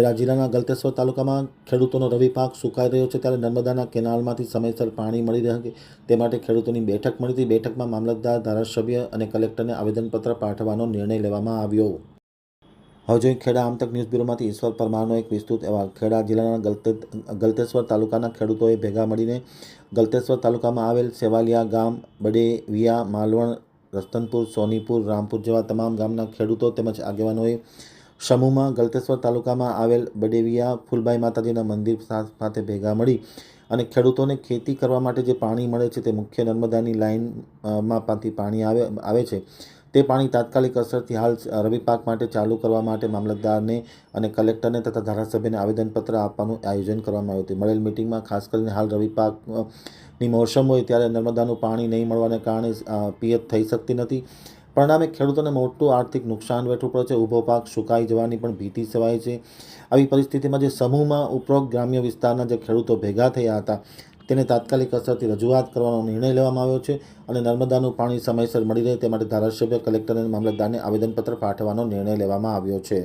ખેડા જિલ્લાના ગલતેશ્વર તાલુકામાં ખેડૂતોનો રવિ પાક સુકાઈ રહ્યો છે ત્યારે નર્મદાના કેનાલમાંથી સમયસર પાણી મળી રહે તે માટે ખેડૂતોની બેઠક મળી હતી. બેઠકમાં મામલતદાર, ધારાસભ્ય અને કલેક્ટરને આવેદનપત્ર પાઠવવાનો નિર્ણય લેવામાં આવ્યો. હવે જોઈએ ખેડા આમતક ન્યૂઝ બ્યુરોમાંથી ઈશ્વર પરમારનો એક વિસ્તૃત એવા ખેડા જિલ્લાના ગલતે, ગલતેશ્વર તાલુકાના ખેડૂતોએ ભેગા મળીને ગલતેશ્વર તાલુકામાં આવેલ સેવાલિયા ગામ, બડેવિયા, માલવણ રસ્તનપુર સોનીપુર, રામપુર જેવા તમામ ગામના ખેડૂતો તેમજ આગેવાનોએ સમૂહમાં ગલતેશ્વર તાલુકામાં આવેલ બડેવિયા ફૂલબાઈ માતાજીના મંદિર સાથે ભેગા મળી અને ખેડૂતોને ખેતી કરવા માટે જે પાણી મળે છે તે મુખ્ય નર્મદાની લાઇન અ, પાથી પાણી આવે આવે છે. તે પાણી તાત્કાલિક અસરથી હાલ રવિ પાક માટે ચાલુ કરવા માટે મામલતદારને અને કલેક્ટરને તથા ધારાસભ્યને આવેદનપત્ર આપવાનું આયોજન કરવામાં આવ્યું હતું. મળેલ મિટિંગમાં ખાસ કરીને હાલ રવિ પાકની મોસમ હોય ત્યારે નર્મદાનું પાણી નહીં મળવાને કારણે પિયત થઈ શકતી નથી. પરિણામે ખેડૂતોને મોટું આર્થિક નુકસાન વેઠવું પડે છે. ઊભો પાક સુકાઈ જવાની પણ ભીતિ સેવાય છે. આવી પરિસ્થિતિમાં જે સમૂહમાં ઉપરોક્ત ગ્રામ્ય વિસ્તારના જે ખેડૂતો ભેગા થયા હતા, તેને તાત્કાલિક અસરથી રજૂઆત કરવાનો નિર્ણય લેવામાં આવ્યો છે અને નર્મદાનું પાણી સમયસર મળી રહે તે માટે ધારાસભ્ય કલેક્ટર અને મામલતદારને આવેદનપત્ર પાઠવવાનો નિર્ણય લેવામાં આવ્યો છે.